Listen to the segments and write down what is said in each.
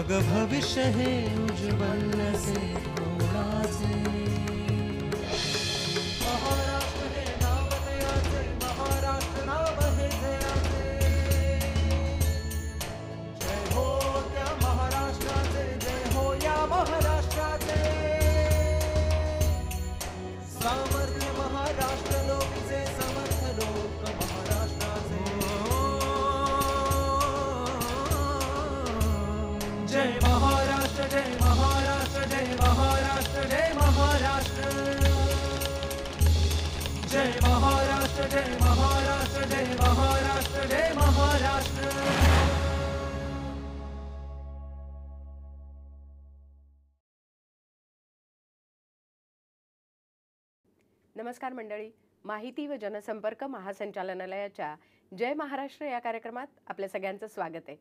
मग भविष्य हे उज्ज्वल से जय महाराष्ट्र जय महाराष्ट्र जय महाराष्ट्र जय महाराष्ट्र. नमस्कार मंडळी. माहिती व जनसंपर्क महासंचालनालयाच्या जय महाराष्ट्र या कार्यक्रमात आपल्या सगळ्यांचं स्वागत आहे.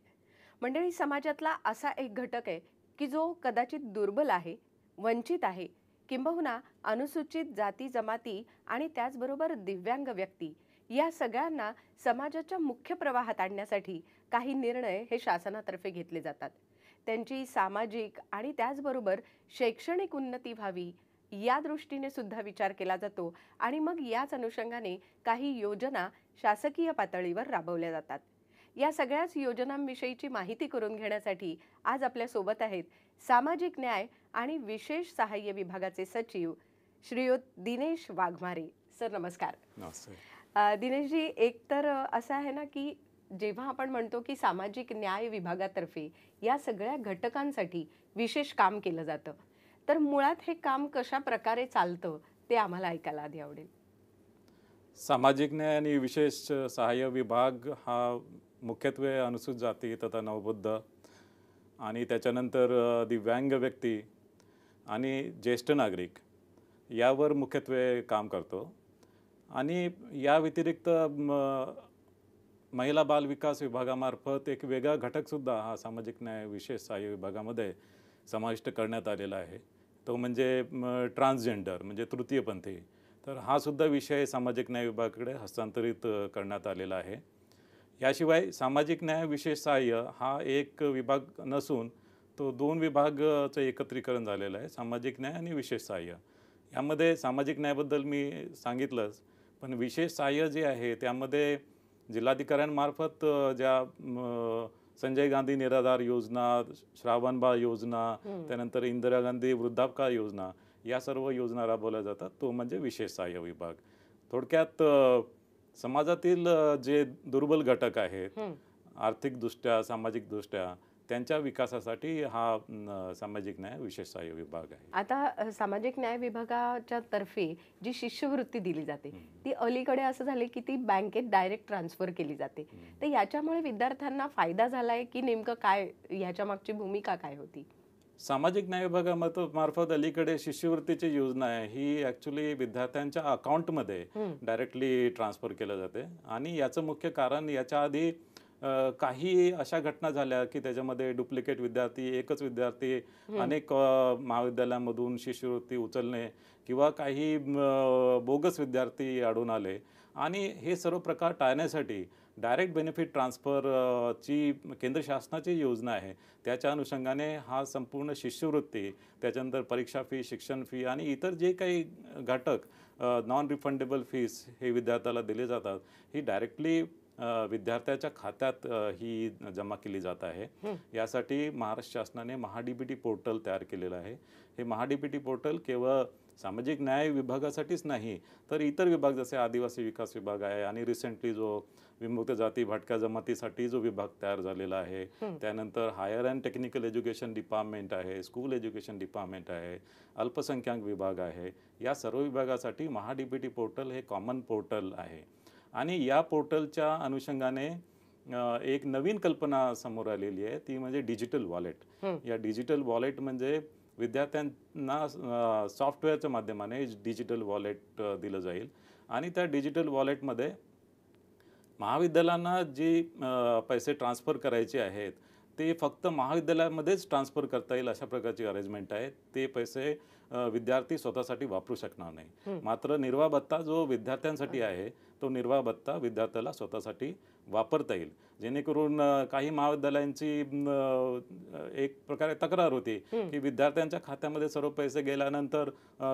मंडळी समाजातला असा एक घटक आहे की जो कदाचित दुर्बल आहे वंचित आहे किंबहुना अनुसूचित जाती जमाती आणि त्याचबरोबर दिव्यांग व्यक्ती या सगळ्यांना समाजाच्या मुख्य प्रवाहात आणण्यासाठी काही निर्णय हे शासनातर्फे घेतले जातात. त्यांची सामाजिक आणि त्याचबरोबर शैक्षणिक उन्नती व्हावी या दृष्टीने सुद्धा विचार केला जातो आणि मग याच अनुषंगाने काही योजना शासकीय पातळीवर राबवल्या जातात. या सगळ्याच योजनांविषयीची माहिती करून घेण्यासाठी आज आपल्यासोबत आहेत सामाजिक न्याय आणि विशेष सहाय्य विभागाचे सचिव श्रीयुत दिनेश वाघमारे. सर नमस्कार. दिनेशजी एक तर असं आहे ना की जेव्हा आपण म्हणतो की सामाजिक न्याय विभागातर्फे या सगळ्या घटकांसाठी विशेष काम केलं जातं तर मुळात हे काम कशा प्रकारे चालतं ते आम्हाला ऐकायला आधी आवडेल. सामाजिक न्याय आणि विशेष सहाय्य विभाग हा मुख्यत्वे अनुसूचित जाती तथा नवबुद्ध आणि त्याच्यानंतर दिव्यांग व्यक्ती आणि ज्येष्ठ नागरिक यावर मुख्यत्वे काम करतो. आणि या व्यतिरिक्त महिला बाल विकास विभागामार्फत एक वेगळा घटकसुद्धा हा सामाजिक न्याय विशेष सहाय्य विभागामध्ये समाविष्ट करण्यात आलेला आहे. तो म्हणजे ट्रान्सजेंडर म्हणजे तृतीयपंथी. तर हा सुद्धा विषय सामाजिक न्याय विभागाकडे हस्तांतरित करण्यात आलेला आहे. याशिवाय सामाजिक न्याय विशेष सहाय्य हा एक विभाग नसून तो दोन विभागाचं एकत्रीकरण झालेलं आहे सामाजिक न्याय आणि विशेष सहाय्य. यामध्ये सामाजिक न्यायाबद्दल मी सांगितलंच पण विशेष सहाय्य जे आहे त्यामध्ये जिल्हाधिकाऱ्यांमार्फत ज्या संजय गांधी निराधार योजना श्रावणबाळ योजना त्यानंतर इंदिरा गांधी वृद्धापकाळ योजना या सर्व योजना राबवल्या जातात. तो म्हणजे विशेष सहाय्य विभाग. थोडक्यात समाजातील जे दुर्बल घटक आहेत. आर्थिकदृष्ट्या सामाजिकदृष्ट्या त्यांच्या विकासासाठी हा सामाजिक न्याय विशेष सहाय्य विभाग आहे. आता सामाजिक न्याय विभागाच्या तर्फे जी शिष्यवृत्ती दिली जाते ती अलीकडे असं झाले की ती बँकेत डायरेक्ट ट्रान्सफर केली जाते. तर याच्यामुळे विद्यार्थ्यांना फायदा झालाय की नेमकं काय याच्या मागची भूमिका काय होती? सामाजिक न्याय विभागामार्फत मार्फत अलीकडे शिष्यवृत्तीची योजना आहे. ही ॲक्च्युली विद्यार्थ्यांच्या अकाउंटमध्ये डायरेक्टली ट्रान्सफर केलं जाते. आणि याचं मुख्य कारण याच्या आधी काही अशा घटना झाल्या की त्याच्यामध्ये डुप्लिकेट विद्यार्थी एकच विद्यार्थी अनेक महाविद्यालयांमधून शिष्यवृत्ती उचलणे किंवा काही बोगस विद्यार्थी आढळून आले. आणि हे सर्व प्रकार टाळण्यासाठी डायरेक्ट बेनिफिट ट्रान्सफर अ, ची केंद्र शासनाची योजना आहे. त्याच्या अनुषंगाने हा संपूर्ण शिष्यवृत्ती त्याच्यानंतर परीक्षा फी शिक्षण फी आणि इतर जे काही घटक नॉन रिफंडेबल फीस हे विद्यार्थ्याला दिले जातात ही डायरेक्टली विद्यार्थ्याच्या खात्यात ही जमा केली जात आहे. यासाठी महाराष्ट्र शासनाने महाडीबीटी पोर्टल तयार केलेलं आहे. हे महाडीबीटी पोर्टल केवळ सामाजिक न्याय विभागासाठीच नाही तर इतर विभाग जसे आदिवासी विकास विभाग आहे आणि रिसेंटली जो विमुक्त जाती भटक्या जमातीसाठी जो विभाग तयार झालेला आहे. त्यानंतर higher and technical education department आहे स्कूल एज्युकेशन डिपार्टमेंट आहे अल्पसंख्याक विभाग आहे. या सर्व विभागासाठी महाडीबीटी पोर्टल हे कॉमन पोर्टल आहे. आणि या पोर्टलच्या अनुषंगाने एक नवीन कल्पना समोर आलेली आहे ती म्हणजे डिजिटल वॉलेट या डिजिटल वॉलेट म्हणजे विद्यार्थ्यांना सॉफ्टवेअरच्या माध्यमाने डिजिटल वॉलेट दिलं जाईल. आणि त्या डिजिटल वॉलेटमध्ये महाविद्यालयांना जी पैसे ट्रान्सफर करायचे आहेत ते फक्त महाविद्यालयामध्येच ट्रान्सफर करता येईल अशा प्रकारची अरेंजमेंट आहे. ते पैसे विद्यार्थी स्वतःसाठी वापरू शकणार नाही. मात्र निर्वाह भत्ता जो विद्यार्थ्यांसाठी आहे तो निर्वाह भत्ता विद्यार्थ्याला स्वतःसाठी वापरता येईल. जेणेकरून काही महाविद्यालयांची एक प्रकारे तक्रार होती की विद्यार्थ्यांच्या खात्यामध्ये सर्व पैसे गेल्यानंतर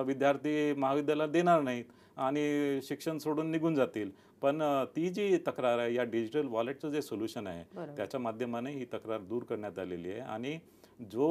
विद्यार्थी महाविद्यालयाला देणार नाहीत आणि शिक्षण सोडून निघून जातील. पण ती जी तक्रार आहे या डिजिटल वॉलेटचं जे सोल्युशन आहे. त्याच्या माध्यमाने ही तक्रार दूर करण्यात आलेली आहे आणि जो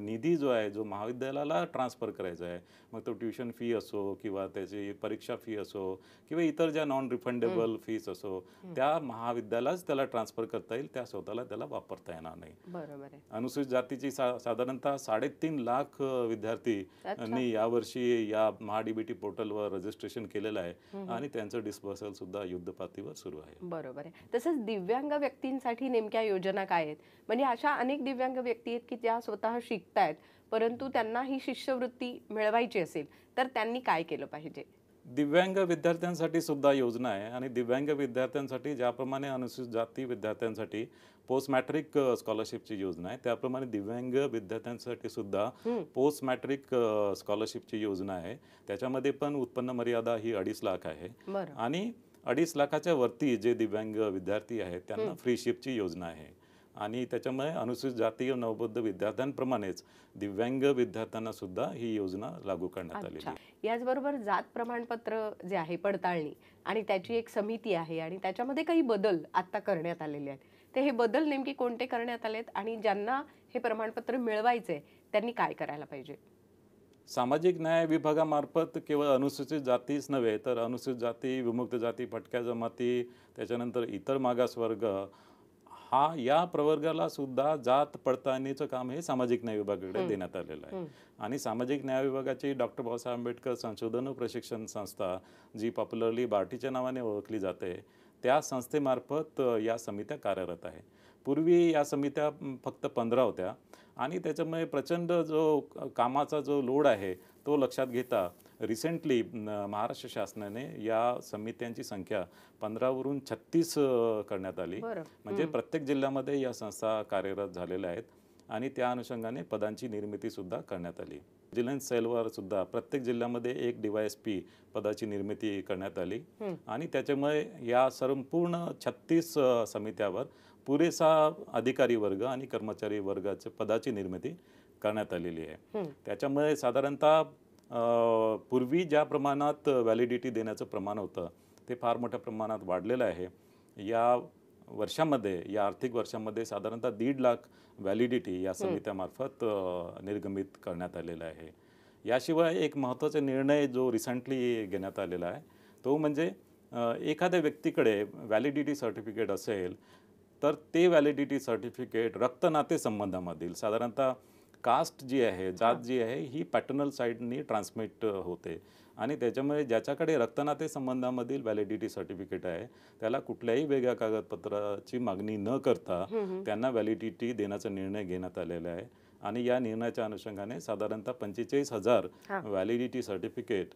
निधी जो आहे जो महाविद्यालयाला ट्रान्सफर करायचा आहे मग तो ट्युशन फी असो किंवा त्याची परीक्षा फी असो किंवा इतर ज्या नॉन रिफंडेबल फीस असो त्या महाविद्यालयालाच त्याला ट्रान्सफर करता येईल त्या स्वतःला त्याला वापरता येणार नाही. बरोबर अनुसूचित जातीची सा साधारणतः साडेतीन लाख विद्यार्थी यावर्षी या महाडीबीटी पोर्टलवर रजिस्ट्रेशन केलेलं आहे आणि त्यांचं डिस्पर्सल सुद्धा युद्धपातळीवर सुरू आहे. बरोबर आहे. तसंच दिव्यांग व्यक्तींसाठी नेमक्या योजना काय आहेत? म्हणजे अशा अनेक दिव्यांग व्यक्ती आहेत की त्या स्वतः शिकतायत परंतु त्यांना ही शिष्यवृत्ती मिळवायची असेल तर त्यांनी काय केलं पाहिजे? दिव्यांग विद्यार्थ्यांसाठी सुद्धा योजना आहे आणि दिव्यांग विद्यार्थ्यांसाठी ज्याप्रमाणे अनुसूचित जाती विद्यार्थ्यांसाठी पोस्ट मॅट्रिक स्कॉलरशिपची योजना आहे त्याप्रमाणे दिव्यांग विद्यार्थ्यांसाठी सुद्धा पोस्ट मॅट्रिक स्कॉलरशिपची योजना आहे. त्याच्यामध्ये पण उत्पन्न मर्यादा ही अडीच लाख आहे. आणि अडीच लाखाच्या वरती जे दिव्यांग विद्यार्थी आहेत त्यांना फ्री शिपची योजना आहे. आणि त्याच्यामुळे अनुसूचित जाती व नवबौद्ध विद्यार्थ्यांप्रमाणेच दिव्यांग विद्यार्थ्यांना सुद्धा ही योजना लागू करण्यात आलेली आहे. याचबरोबर जात प्रमाणपत्र जे आहे पडताळणी आणि त्याची एक समिती आहे आणि त्याच्यामध्ये काही बदल आता करण्यात आलेले आहेत. तर हे बदल नेमके कोणते करण्यात आलेत आणि ज्यांना हे प्रमाणपत्र मिळवायचे त्यांनी काय करायला पाहिजे? सामाजिक न्याय विभागामार्फत केवळ अनुसूचित जातीच नव्हे तर अनुसूचित जाती विमुक्त जाती भटक्या जमाती त्याच्यानंतर इतर मागासवर्ग हा या प्रवर्गाला सुद्धा जात पडताळणीचं काम हे सामाजिक न्याय विभागाकडे देण्यात आलेलं आहे. आणि सामाजिक न्याय विभागाची डॉक्टर बाबासाहेब आंबेडकर संशोधन प्रशिक्षण संस्था जी पॉप्युलरली बार्टीच्या नावाने ओळखली जाते त्या संस्थेमार्फत या समित्या कार्यरत आहे. पूर्वी या समित्या फक्त पंधरा होत्या आणि त्याच्यामुळे प्रचंड जो कामाचा जो लोड आहे तो लक्षात घेता रिसेंटली महाराष्ट्र शासनाने या समित्यांची संख्या पंधरावरून छत्तीस करण्यात आली. म्हणजे प्रत्येक जिल्ह्यामध्ये या संस्था कार्यरत झालेल्या आहेत आणि त्या अनुषंगाने पदांची निर्मिती सुद्धा करण्यात आली. विजिलन्स सेलवर सुद्धा प्रत्येक जिल्ह्यामध्ये एक डीवायएस पी पदाची निर्मिती करण्यात आली. आणि त्याच्यामुळे या संपूर्ण छत्तीस समित्यावर पुरेसा अधिकारी वर्ग आणि कर्मचारी वर्गाच्या पदाची निर्मिती करण्यात आलेली आहे. त्याच्यामुळे साधारणतः पूर्वी ज्या प्रमाणात व्हॅलिडिटी देण्याचं प्रमाण होतं ते फार मोठ्या प्रमाणात वाढलेलं आहे. या वर्षामध्ये या आर्थिक वर्षामध्ये साधारणतः दीड लाख व्हॅलिडिटी या समित्यामार्फत निर्गमित करण्यात आलेला आहे. याशिवाय एक महत्त्वाचा निर्णय जो रिसेंटली घेण्यात आलेला आहे तो म्हणजे एखाद्या व्यक्तीकडे व्हॅलिडिटी सर्टिफिकेट असेल तर ते व्हॅलिडिटी सर्टिफिकेट रक्तनाते संबंधामधील साधारणतः कास्ट जी आहे जात जी आहे ही पॅटर्नल साईडनी ट्रान्समिट होते. आणि त्याच्यामुळे ज्याच्याकडे रक्तनाते संबंधामधील व्हॅलिडिटी सर्टिफिकेट आहे त्याला कुठल्याही वेगळ्या कागदपत्राची मागणी न करता त्यांना व्हॅलिडिटी देण्याचा निर्णय घेण्यात आलेला आहे. आणि या निर्णयाच्या अनुषंगाने साधारणतः पंचेचाळीस हजार. व्हॅलिडिटी सर्टिफिकेट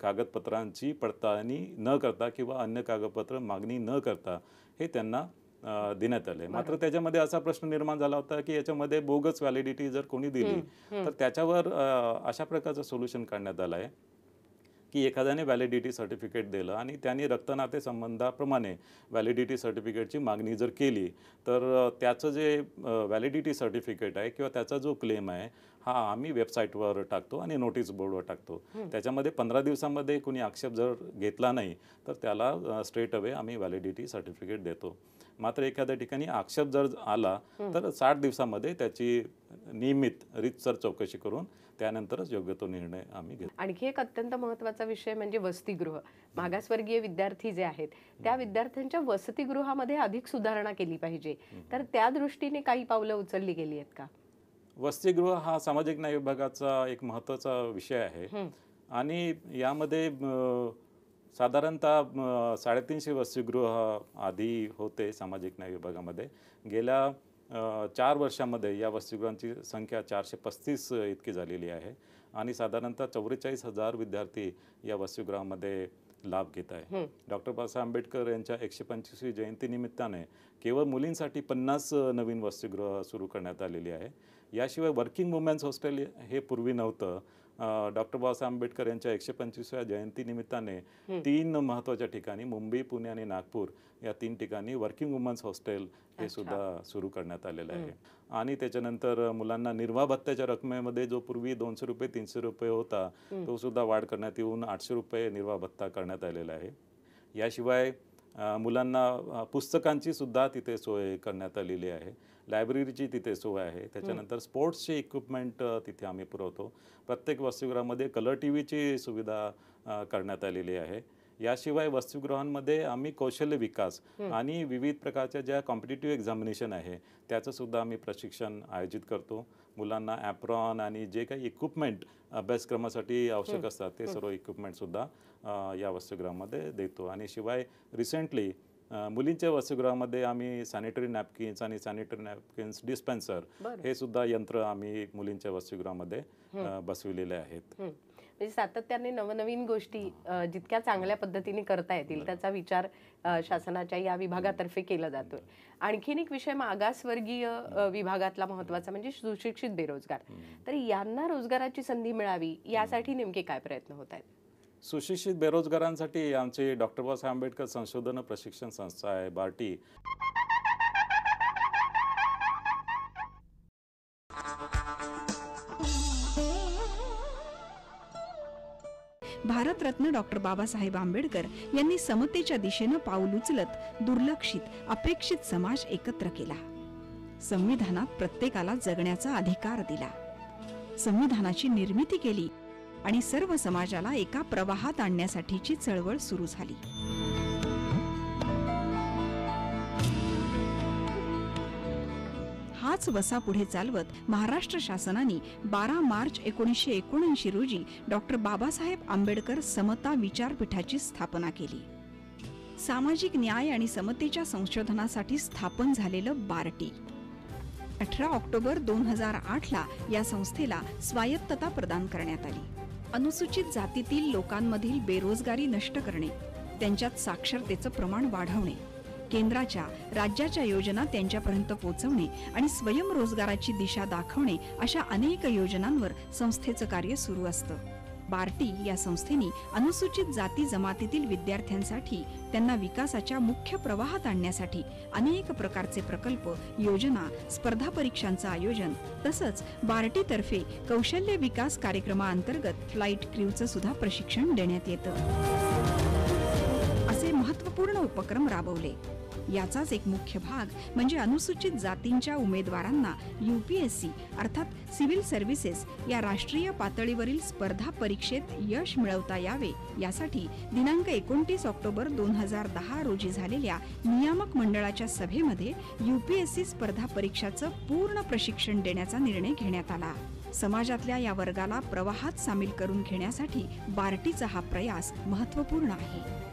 कागदपत्रांची पडताळणी न करता किंवा अन्य कागदपत्र मागणी न करता हे त्यांना देण्यात आले. मात्र त्याच्यामध्ये असा प्रश्न निर्माण झाला होता की याच्यामध्ये बोगस व्हॅलिडिटी जर कोणी दिली तर त्याच्यावर अशा प्रकारचं सोल्युशन काढण्यात आलं आहे की एखाद्याने व्हॅलिडिटी सर्टिफिकेट दिलं आणि त्यांनी रक्तनाते संबंधाप्रमाणे व्हॅलिडिटी सर्टिफिकेटची मागणी जर केली तर त्याचं जे व्हॅलिडिटी सर्टिफिकेट आहे किंवा त्याचा जो क्लेम आहे हा आम्ही वेबसाईटवर टाकतो आणि नोटीस बोर्डवर टाकतो. त्याच्यामध्ये पंधरा दिवसामध्ये कोणी आक्षेप जर घेतला नाही तर त्याला स्ट्रेट अवे आम्ही व्हॅलिडिटी सर्टिफिकेट देतो. मात्र एखाद्या ठिकाणी आक्षेप जर आला तर साठ दिवसामध्ये त्याची नियमित रीतसर चौकशी करून त्यानंतरच योग्य तो निर्णय आम्ही घेतो. आणखी एक अत्यंत महत्त्वाचा विषय म्हणजे वसतिगृह. मागासवर्गीय विद्यार्थी जे आहेत त्या विद्यार्थ्यांच्या वसतिगृहामध्ये अधिक सुधारणा केली पाहिजे. तर त्या दृष्टीने काही पावलं उचलली गेली आहेत का? वसतिगृह हा सामाजिक न्याय विभागाचा एक महत्त्वाचा विषय आहे. आणि यामध्ये साधारणतः साडेतीनशे वसतिगृह आधी होते सामाजिक न्याय विभागामध्ये. गेल्या चार वर्षामध्ये या वसतिगृहांची संख्या चारशे पस्तीस इतकी झालेली आहे आणि साधारणतः चौवेचाळीस हजार विद्यार्थी या वसतिगृहामध्ये लाभ घेत आहे. डॉक्टर बाबासाहेब आंबेडकर यांच्या एकशे पंचवीसवी जयंतीनिमित्ताने केवळ मुलींसाठी पन्नास नवीन वसतिगृह सुरू करण्यात आलेली आहे. याशिवाय वर्किंग वुमेन्स हॉस्टेल हे पूर्वी नव्हतं. डॉक्टर बाबासाहेब आंबेडकर यांच्या एकशे पंचवीसव्या जयंती निमित्ताने तीन महत्त्वाच्या ठिकाणी मुंबई पुणे आणि नागपूर या तीन ठिकाणी वर्किंग वुमन्स हॉस्टेल हे सुद्धा सुरू करण्यात आलेलं आहे. आणि त्याच्यानंतर मुलांना निर्वाह भत्त्याच्या रकमेमध्ये जो पूर्वी दोनशे रुपये तीनशे रुपये होता तो सुद्धा वाढ करण्यात येऊन आठशे रुपये निर्वाह भत्ता करण्यात आलेला आहे. याशिवाय मुलांना पुस्तकांची सुद्धा तिथे सोय करण्यात आलेली आहे. लायब्ररीची तिथे सोय आहे. त्याच्यानंतर स्पोर्ट्सचे इक्विपमेंट तिथे आम्ही पुरवतो. प्रत्येक वसतिगृहामध्ये कलर टी व्हीची सुविधा करण्यात आलेली आहे. याशिवाय वसतिगृहांमध्ये आम्ही कौशल्य विकास आणि विविध प्रकारच्या ज्या कॉम्पिटेटिव्ह एक्झामिनेशन आहे त्याचं सुद्धा आम्ही प्रशिक्षण आयोजित करतो. मुलांना ॲप्रॉन आणि जे काही इक्विपमेंट अभ्यासक्रमासाठी आवश्यक असतात ते सर्व इक्विपमेंट सुद्धा अ, या वसतिगृहामध्ये देतो. आणि शिवाय रिसेंटली मुलींच्या वसतिगृहामध्ये आम्ही सॅनिटरी नॅपकिन्स आणि सॅनिटरी नॅपकिन्स डिस्पेन्सर. हे सुद्धा यंत्र आम्ही मुलींच्या वसतिगृहामध्ये बसविलेले आहेत. म्हणजे सातत्याने नवनवीन गोष्टी जितक्या चांगल्या पद्धतीने करता येतील त्याचा विचार शासनाच्या या विभागातर्फे केला जातोय. आणखीन एक विषय मागासवर्गीय विभागातला महत्त्वाचा म्हणजे सुशिक्षित बेरोजगार. तर यांना रोजगाराची संधी मिळावी यासाठी नेमके काय प्रयत्न होत आहेत? सुशिक्षित बेरोजगारांसाठी आमची डॉक्टर बाबासाहेब आंबेडकर संशोधन प्रशिक्षण संस्था आहे बार्टी. भारतरत्न डॉक्टर बाबासाहेब आंबेडकर यांनी समतेच्या दिशेनं पाऊल उचलत दुर्लक्षित अपेक्षित समाज एकत्र केला. संविधानात प्रत्येकाला जगण्याचा अधिकार दिला. संविधानाची निर्मिती केली आणि सर्व समाजाला एका प्रवाहात आणण्यासाठीची चळवळ सुरू झाली. हाच वसा पुढे चालवत महाराष्ट्र शासनाने बारा मार्च एकोणीसशे एकोणऐंशी रोजी डॉक्टर बाबासाहेब आंबेडकर समता विचारपीठाची स्थापना केली. सामाजिक न्याय आणि समतेच्या संशोधनासाठी स्थापन झालेलं बार्टी. अठरा ऑक्टोबर दोन हजार आठला या संस्थेला स्वायत्तता प्रदान करण्यात आली. अनुसूचित जातीतील लोकांमधील बेरोजगारी नष्ट करणे त्यांच्यात साक्षरतेचं प्रमाण वाढवणे. केंद्राच्या राज्याच्या योजना त्यांच्यापर्यंत पोहोचवणे आणि स्वयंरोजगाराची दिशा दाखवणे अशा अनेक योजनांवर संस्थेचं कार्य सुरू असतं. बार्टी या संस्थेने अनुसूचित जाती जमातीतील विद्यार्थ्यांसाठी त्यांना विकासाच्या मुख्य प्रवाहात आणण्यासाठी अनेक प्रकारचे प्रकल्प योजना स्पर्धा परीक्षांचं आयोजन तसंच बार्टीतर्फे कौशल्य विकास कार्यक्रमाअंतर्गत फ्लाईट क्र्यूचं सुद्धा प्रशिक्षण देण्यात येतं. असे महत्त्वपूर्ण उपक्रम राबवले. याचाच एक मुख्य भाग म्हणजे अनुसूचित जातींच्या उमेदवारांना यू पी एस सी अर्थात सिव्हिल सर्व्हिसेस या राष्ट्रीय पातळीवरील स्पर्धा परीक्षेत यश मिळवता यावे. यासाठी दिनांक एकोणतीस ऑक्टोबर दोन हजार दहा रोजी झालेल्या नियामक मंडळाच्या सभेमध्ये यू पी एस सी स्पर्धा परीक्षाचं पूर्ण प्रशिक्षण देण्याचा निर्णय घेण्यात आला. समाजातल्या या वर्गाला प्रवाहात सामील करून घेण्यासाठी बार्टीचा हा प्रयास महत्त्वपूर्ण आहे.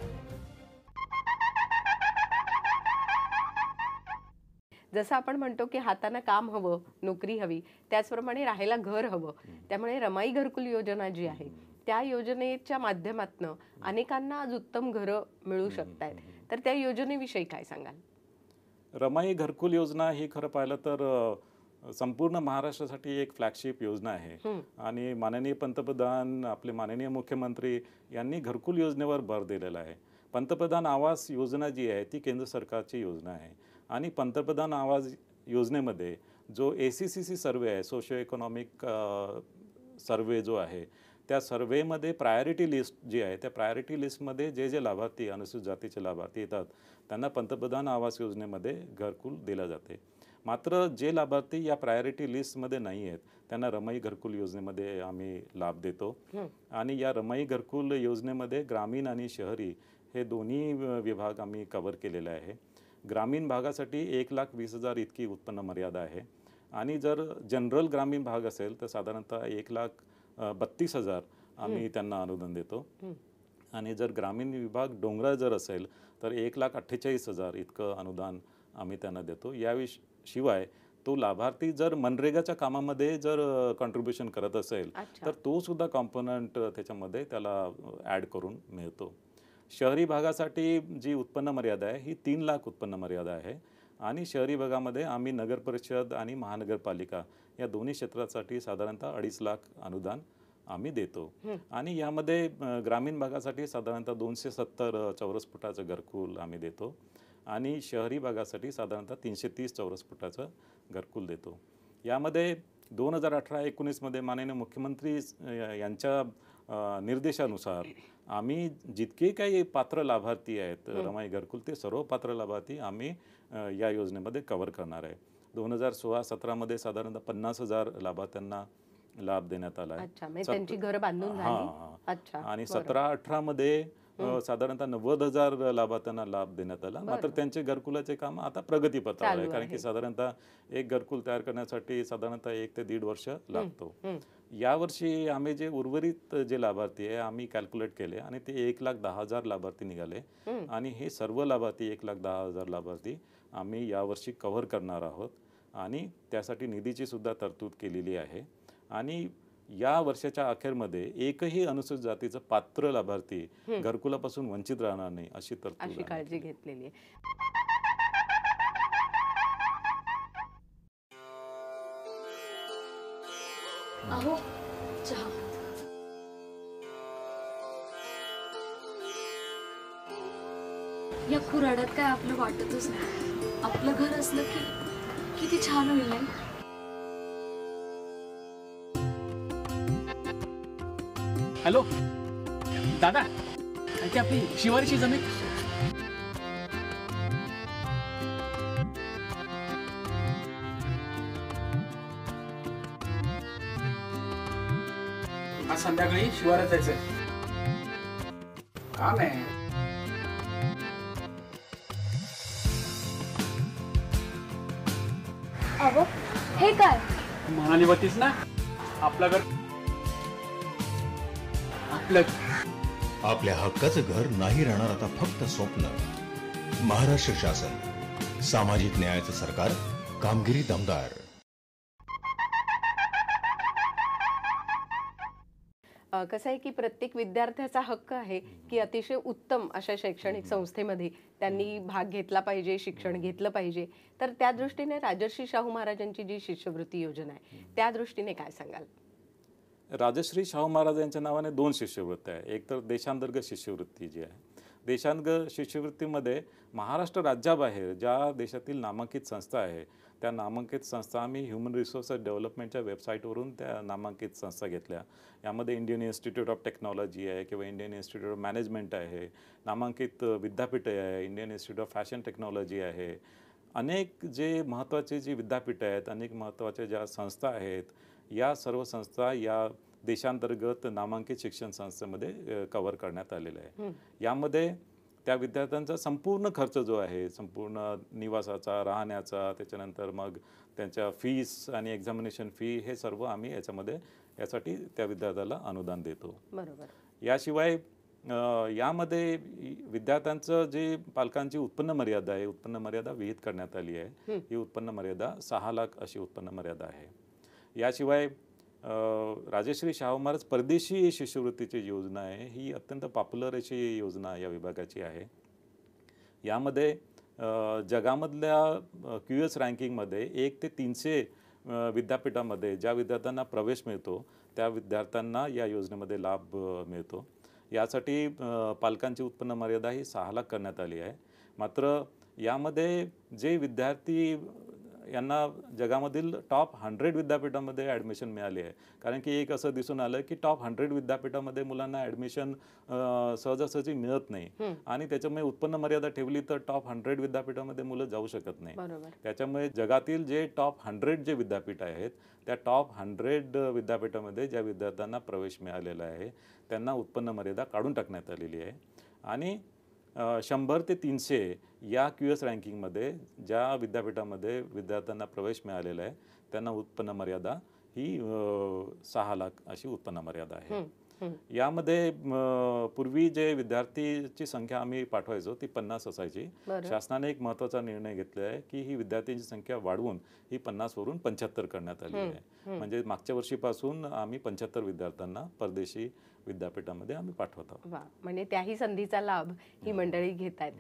जसं आपण म्हणतो की हातानं काम हवं नोकरी हवी त्याचप्रमाणे राहायला घर हवं. त्यामुळे रमाई घरकुल योजना जी आहे त्या योजनेच्या माध्यमातनं अनेकांना आज उत्तम घरं मिळू शकत आहेत तर त्या योजनेविषयी काय सांगाल? रमाई घरकुल योजना ही खरं पाहिलं तर संपूर्ण महाराष्ट्रासाठी एक फ्लॅगशिप योजना आहे. आणि माननीय पंतप्रधान आपले माननीय मुख्यमंत्री यांनी घरकुल योजनेवर भर दिलेला आहे. पंतप्रधान आवास योजना जी आहे ती केंद्र सरकारची योजना आहे. आणि पंतप्रधान आवास योजनेमध्ये जो A C C C survey आहे सोशो इकॉनॉमिक सर्वे जो आहे त्या सर्वेमध्ये प्रायोरिटी लिस्ट जी आहे त्या प्रायोरिटी लिस्टमध्ये जे जे लाभार्थी अनुसूचित जातीचे लाभार्थी येतात त्यांना पंतप्रधान आवास योजनेमध्ये घरकुल दिलं जाते. मात्र जे लाभार्थी या प्रायोरिटी लिस्टमध्ये नाही आहेत त्यांना रमाई घरकुल योजनेमध्ये आम्ही लाभ देतो. आणि या रमाई घरकुल योजनेमध्ये ग्रामीण आणि शहरी हे दोन्ही विभाग आम्ही कव्हर केलेले आहे. ग्रामीण भागासाठी एक लाख वीस हजार इतकी उत्पन्न मर्यादा आहे. आणि जर जनरल ग्रामीण भाग असेल तर साधारणतः एक लाख बत्तीस हजार आम्ही त्यांना अनुदान देतो. आणि जर ग्रामीण विभाग डोंगराळ जर असेल तर एक लाख अठ्ठेचाळीस हजार इतकं अनुदान आम्ही त्यांना देतो. याविष शिवाय तो लाभार्थी जर मनरेगाच्या कामामध्ये जर कॉन्ट्रीब्युशन करत असेल. तर तो सुद्धा कॉम्पोनंट त्याच्यामध्ये त्याला ॲड करून मिळतो. शहरी भागासाठी जी उत्पन्न मर्यादा आहे ही तीन लाख उत्पन्न मर्यादा आहे. आणि शहरी भागामध्ये आम्ही नगर परिषद आणि महानगरपालिका या दोन्ही क्षेत्रासाठी साधारणतः अडीच लाख अनुदान आम्ही देतो. आणि यामध्ये ग्रामीण भागासाठी साधारणतः दोनशे सत्तर चौरस फुटाचं घरकुल आम्ही देतो. आणि शहरी भागासाठी साधारणतः तीनशे तीस चौरस फुटाचं घरकुल देतो. यामध्ये दोन हजार अठरा एकोणीसमध्ये माननीय मुख्यमंत्री यांच्या निर्देशानुसार आम्ही जितके काही पात्र लाभार्थी आहेत रमाई घरकुल ते सर्व पात्र लाभार्थी आम्ही या योजनेमध्ये कव्हर करणार आहे दोन हजार सोळा सतरामध्ये साधारणतः पन्नास हजार लाभार्थ्यांना लाभ देण्यात आला आहे अच्छा म्हणजे सत- त्यांची घरं बांधून हा, झाली हा. अच्छा आणि. सतरा अठरा मध्ये अ, साधारणतः नव्वद हजार लाभार्थ्यांना लाभ देण्यात आला मात्र. त्यांचे घरकुलाचे काम आता प्रगतीपथावर आहे कारण. की साधारणतः एक घरकुल तयार करण्यासाठी साधारणतः एक ते दीड वर्ष लागतो. यावर्षी आम्ही जे उर्वरित जे लाभार्थी आहे आम्ही कॅल्क्युलेट केले आणि ते एक लाख दहा हजार लाभार्थी निघाले. आणि हे सर्व लाभार्थी एक लाख दहा हजार लाभार्थी आम्ही यावर्षी कव्हर करणार आहोत आणि त्यासाठी निधीची सुद्धा तरतूद केलेली आहे आणि या वर्षाच्या अखेरमध्ये एकही अनुसूचित जातीचं पात्र लाभार्थी घरकुलापासून वंचित राहणार नाही अशी तरतूद. काळजी घेतलेली आहे. अहो चहा. या खुराड्यात काय आपलं वाटतच नाही. आपलं घर असलं की किती छान होईल हॅलो? दादा ती आपली शिवारीची जमीन? आज संध्याकाळी शिवारात जायचंय. काम आहे अहो हे काय? म्हणाली होतीस ना? आपलं घर आपलं आपल्या हक्काचं घर नाही राहणार आता फक्त स्वप्न. महाराष्ट्र शासन सामाजिक न्यायाचं सरकार कामगिरी दमदार. अ, कसं आहे की प्रत्येक विद्यार्थ्याचा हक्क आहे की अतिशय उत्तम अशा शैक्षणिक संस्थेमध्ये त्यांनी भाग घेतला पाहिजे शिक्षण घेतलं पाहिजे. तर त्या दृष्टीने राजर्षी शाहू महाराजांची जी शिष्यवृत्ती योजना आहे त्या दृष्टीने काय सांगाल? राजश्री शाहू महाराज यांच्या नावाने दोन शिष्यवृत्त्या आहे. एक तर देशांतर्गत शिष्यवृत्ती जी आहे. देशांतर्गत शिष्यवृत्तीमध्ये महाराष्ट्र राज्याबाहेर ज्या देशातील नामांकित संस्था आहे त्या नामांकित संस्था आम्ही ह्युमन रिसोर्स डेव्हलपमेंटच्या वेबसाईटवरून त्या नामांकित संस्था घेतल्या. यामध्ये इंडियन इन्स्टिट्यूट ऑफ टेक्नॉलॉजी आहे किंवा इंडियन इन्स्टिट्यूट ऑफ मॅनेजमेंट आहे नामांकित विद्यापीठे आहे Indian institute of fashion technology आहे. अनेक जे महत्त्वाचे जी विद्यापीठं आहेत अनेक महत्त्वाच्या ज्या संस्था आहेत या सर्व संस्था या देशांतर्गत नामांकित शिक्षण संस्थेमध्ये कव्हर करण्यात आलेलं आहे. यामध्ये त्या विद्यार्थ्यांचा संपूर्ण खर्च जो आहे संपूर्ण निवासाचा राहण्याचा त्याच्यानंतर मग त्यांच्या फीस आणि एक्झामिनेशन फी हे सर्व आम्ही याच्यामध्ये यासाठी त्या विद्यार्थ्याला अनुदान देतो. बरोबर. याशिवाय यामध्ये विद्यार्थ्यांचं जे पालकांची उत्पन्न मर्यादा आहे उत्पन्न मर्यादा विहित करण्यात आली आहे ही उत्पन्न मर्यादा सहा लाख अशी उत्पन्न मर्यादा आहे. याशिवाय राजश्री शाहू महाराज परदेशी शिष्यवृत्तीची योजना आहे. ही अत्यंत पॉप्युलर अशी योजना या विभागाची आहे. यामध्ये जगामधल्या क्यू एस रँकिंगमध्ये एक ते तीनशे विद्यापीठामध्ये ज्या विद्यार्थ्यांना प्रवेश मिळतो त्या विद्यार्थ्यांना या योजनेमध्ये लाभ मिळतो. यासाठी पालकांची उत्पन्न मर्यादा ही सहा लाख करण्यात आली आहे. मात्र यामध्ये जे विद्यार्थी यांना जगामधील टॉप हंड्रेड विद्यापीठामध्ये ॲडमिशन मिळाली आहे. कारण की एक असं दिसून आलं की टॉप हंड्रेड विद्यापीठामध्ये मुलांना ॲडमिशन सहजासहजी मिळत नाही. आणि त्याच्यामुळे उत्पन्न मर्यादा ठेवली तर टॉप हंड्रेड विद्यापीठामध्ये मुलं जाऊ शकत नाही. त्याच्यामुळे जगातील जे टॉप हंड्रेड जे विद्यापीठ आहेत त्या टॉप हंड्रेड विद्यापीठामध्ये ज्या विद्यार्थ्यांना प्रवेश मिळालेला आहे त्यांना उत्पन्न मर्यादा काढून टाकण्यात आलेली आहे. आणि शंभर ते तीनशे या क्यू एस रँकिंगमध्ये ज्या विद्यापीठामध्ये विद्यार्थ्यांना प्रवेश मिळालेला आहे त्यांना उत्पन्न मर्यादा ही सहा लाख अशी उत्पन्न मर्यादा आहे. यामध्ये पूर्वी जे विद्यार्थीची संख्या आम्ही पाठवायचो ती पन्नास असायची. शासनाने एक महत्त्वाचा निर्णय घेतला आहे की ही विद्यार्थ्यांची संख्या वाढवून ही पन्नास वरून पंच्याहत्तर करण्यात आली आहे. म्हणजे मागच्या वर्षीपासून आम्ही पंच्याहत्तर विद्यार्थ्यांना परदेशी विद्यापीठामध्ये आम्ही पाठवत आहोत. वा म्हणजे त्याही संधीचा लाभ ही मंडळी घेत आहेत.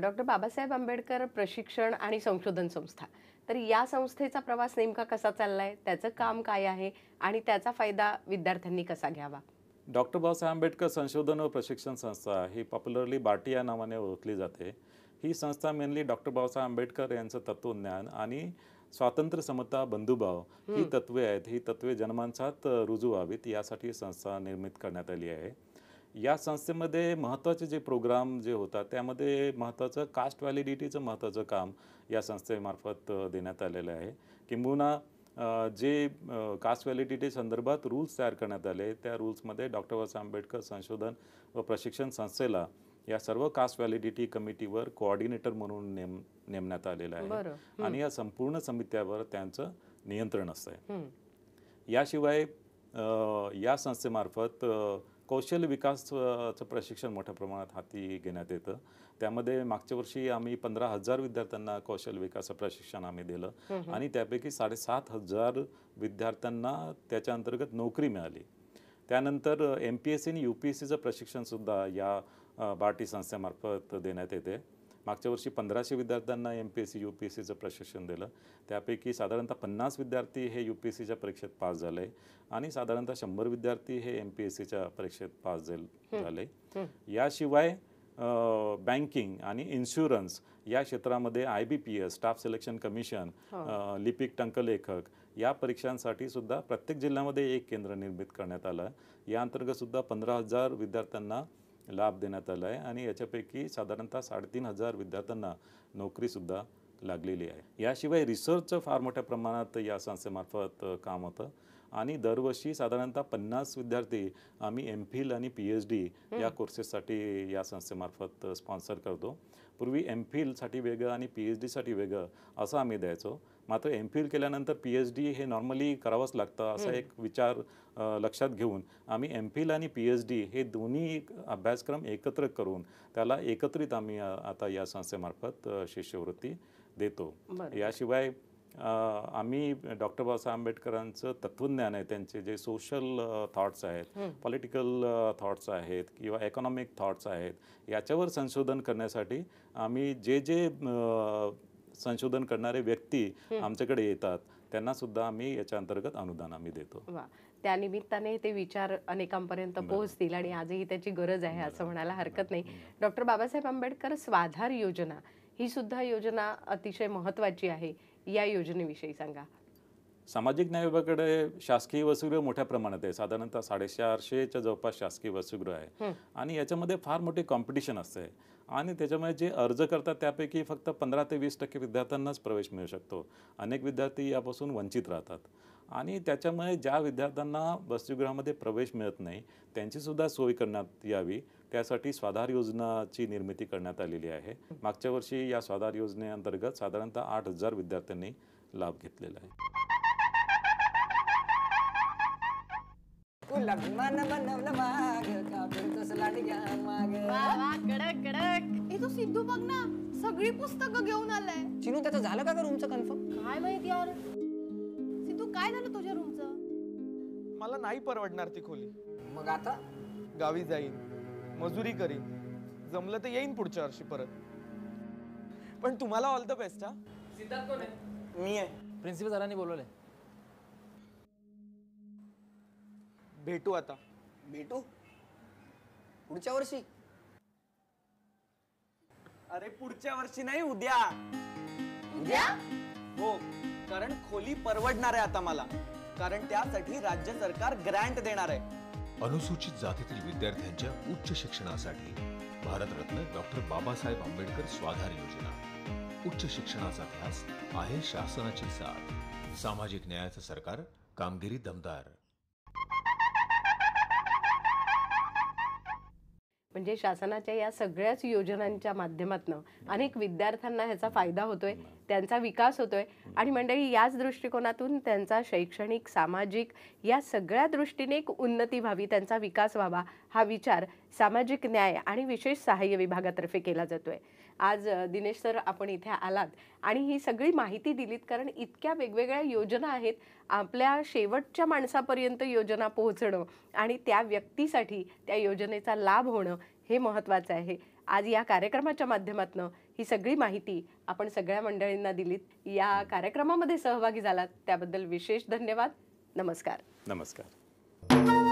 डॉक्टर बाबासाहेब आंबेडकर प्रशिक्षण आणि संशोधन संस्था. तर या संस्थेचा प्रवास नेमका कसा चाललाय? त्याचं काम काय आहे? आणि त्याचा फायदा विद्यार्थ्यांनी कसा घ्यावा? डॉक्टर बाबासाहेब आंबेडकर संशोधन व प्रशिक्षण संस्था ही पॉप्युलरली बाटी या नावाने ओळखली जाते. ही संस्था मेनली डॉक्टर बाबासाहेब आंबेडकर यांचं तत्वज्ञान आणि स्वातंत्र्य समता बंधुभाव ही तत्वे आहेत. ही तत्वे जनमानसात अ, रुजू व्हावीत. यासाठी संस्था निर्मित करण्यात आली आहे. या संस्थेमध्ये महत्त्वाचे जे प्रोग्राम जे होतात त्यामध्ये महत्त्वाचं कास्ट व्हॅलिडिटीचं महत्त्वाचं काम या संस्थेमार्फत देण्यात आलेलं आहे. किंबहुना जे कास्ट व्हॅलिडिटी संदर्भात रूल्स तयार करण्यात आले त्या रूल्समध्ये डॉक्टर बाबासाहेब आंबेडकर संशोधन व प्रशिक्षण संस्थेला या सर्व कास्ट व्हॅलिडिटी कमिटीवर कोऑर्डिनेटर म्हणून नेम नेमण्यात आलेलं आहे. आणि या संपूर्ण समित्यावर त्यांचं नियंत्रण असतं. याशिवाय अ, या संस्थेमार्फत कौशल्य विकासचं प्रशिक्षण मोठ्या प्रमाणात हाती घेण्यात येतं. त्यामध्ये मागच्या वर्षी आम्ही पंधरा हजार विद्यार्थ्यांना कौशल्य विकास प्रशिक्षण आम्ही दिलं. आणि त्यापैकी साडेसात हजार विद्यार्थ्यांना त्याच्या अंतर्गत नोकरी मिळाली. त्यानंतर एम पी एस सी आणि यू पी एस सीचं प्रशिक्षणसुद्धा या बार्टी संस्थेमार्फत देण्यात येते. मागच्या वर्षी पंधराशे विद्यार्थ्यांना M P S C U P S सीचं प्रशिक्षण दिलं. त्यापैकी साधारणतः पन्नास विद्यार्थी हे यू पी एस सीच्या परीक्षेत पास झाले आणि साधारणतः शंभर विद्यार्थी हे एम पी एस सीच्या परीक्षेत पास झाल- याशिवाय बँकिंग आणि इन्शुरन्स या क्षेत्रामध्ये I B P S staff selection commission अ, लिपिक टंकलेखक या परीक्षांसाठी सुद्धा प्रत्येक जिल्ह्यामध्ये एक केंद्र निर्मित करण्यात आलं. या अंतर्गत सुद्धा पंधरा हजार विद्यार्थ्यांना लाभ देण्यात आला आहे आणि याच्यापैकी साधारणतः साडेतीन हजार विद्यार्थ्यांना नोकरीसुद्धा लागलेली आहे. याशिवाय रिसर्चचं फार मोठ्या प्रमाणात या संस्थेमार्फत काम होतं. आणि दरवर्षी साधारणतः पन्नास विद्यार्थी आम्ही एम फिल आणि पी एच डी या कोर्सेससाठी या संस्थेमार्फत स्पॉन्सर करतो. पूर्वी एम फिलसाठी वेगळं आणि पी एच डीसाठी वेगळं असं आम्ही द्यायचो. मात्र एम फिल केल्यानंतर पी एच डी हे नॉर्मली करावंच लागतं असा एक विचार लक्षात घेऊन आम्ही एम फिल आणि पी एच डी हे दोन्ही अभ्यासक्रम एकत्र करून त्याला एकत्रित आम्ही आता या संस्थेमार्फत शिष्यवृत्ती देतो. याशिवाय आम्ही डॉक्टर बाबासाहेब आंबेडकरांचं तत्वज्ञान आहे त्यांचे जे सोशल थॉट्स आहेत पॉलिटिकल थॉट्स आहेत किंवा इकॉनॉमिक थॉट्स आहेत याच्यावर संशोधन करण्यासाठी आम्ही जे जे संशोधन करणारे व्यक्ती आमच्याकडे येतात त्यांना सुद्धा आम्ही याच्या अंतर्गत अनुदान आम्ही देतो. त्यानिमित्ताने ते विचार अनेकांपर्यंत पोहोचतील आणि आजही त्याची गरज आहे असं म्हणायला हरकत नाही. डॉक्टर बाबासाहेब आंबेडकर स्वाधार योजना ही सुद्धा योजना अतिशय महत्वाची आहे. या योजनेविषयी सांगा. सामाजिक न्याय विभागाकडे शासकीय वसतिगृह मोठ्या प्रमाणात आहे. साधारणतः साडेचारशेच्या जवळपास शासकीय वसतिगृह आहे. आणि याच्यामध्ये फार मोठी कॉम्पिटिशन असते. आणि त्याच्यामुळे जे अर्ज करतात त्यापैकी फक्त पंधरा ते वीस टक्के विद्यार्थ्यांनाच प्रवेश मिळू शकतो. अनेक विद्यार्थी यापासून वंचित राहतात. आणि त्याच्यामुळे ज्या विद्यार्थ्यांना वसतिगृहामध्ये प्रवेश मिळत नाही त्यांची सुद्धा सोय करण्यात यावी. त्यासाठी स्वाधार योजनाची निर्मिती करण्यात आलेली आहे. मागच्या वर्षी या स्वाधार योजनेअंतर्गत साधारणतः आठ हजार विद्यार्थ्यांनी लाभ घेतलेला आहे. मन बनवलं माग का फिरतोस लांडग्या माग. कडक कडक. हे तो सिद्धू बघ ना सगळी पुस्तकं घेऊन आलाय. चिनू त्याचं झालं का रूमचं कन्फर्म काय माहिती यार? सिद्धू काय झालं तुझ्या रूमचं मला नाही परवडणार ती खोली. मग आता? गावी जाईन. मजुरी करीन जमलं तर येईन पुढच्या वर्षी परत. पण तुम्हाला ऑल द बेस्ट हा. मी आहे. प्रिन्सिपल सरांनी बोलवलंय. भेटू आता. भेटू? पुढच्या वर्षी? अरे पुढच्या वर्षी नाही उद्या. उद्या? हो कारण खोली परवडणार आहे आता मला. कारण त्यासाठी राज्य सरकार ग्रँट देणार आहे. अनुसूचित जातीतील विद्यार्थ्यांच्या उच्च शिक्षणासाठी भारतरत्न डॉक्टर बाबासाहेब आंबेडकर स्वाधार योजना. उच्च शिक्षणाचा ध्यास आहे शासनाची साथ. सामाजिक न्यायाचं सरकार कामगिरी दमदार. म्हणजे शासनाच्या या सगळ्याच योजनांच्या माध्यमातून अनेक विद्यार्थ्यांना ह्याचा फायदा होतोय. त्यांचा विकास होतोय. आणि मंडळी याच दृष्टिकोनातून त्यांचा शैक्षणिक सामाजिक या सगळ्या दृष्टीने एक उन्नती व्हावी त्यांचा विकास व्हावा हा विचार सामाजिक न्याय आणि विशेष सहाय्य विभागातर्फे केला जातोय. आज दिनेश सर आपण इथे आलात आणि ही सगळी माहिती दिलीत कारण इतक्या वेगवेगळ्या योजना आहेत. आपल्या शेवटच्या माणसापर्यंत योजना पोहोचणं आणि त्या व्यक्तीसाठी त्या योजनेचा लाभ होणं हे महत्त्वाचं आहे. आज या कार्यक्रमाच्या माध्यमातून ही सगळी माहिती आपण सगळ्या मंडळींना दिलीत. या कार्यक्रमामध्ये सहभागी झालात. त्याबद्दल विशेष धन्यवाद. नमस्कार. नमस्कार.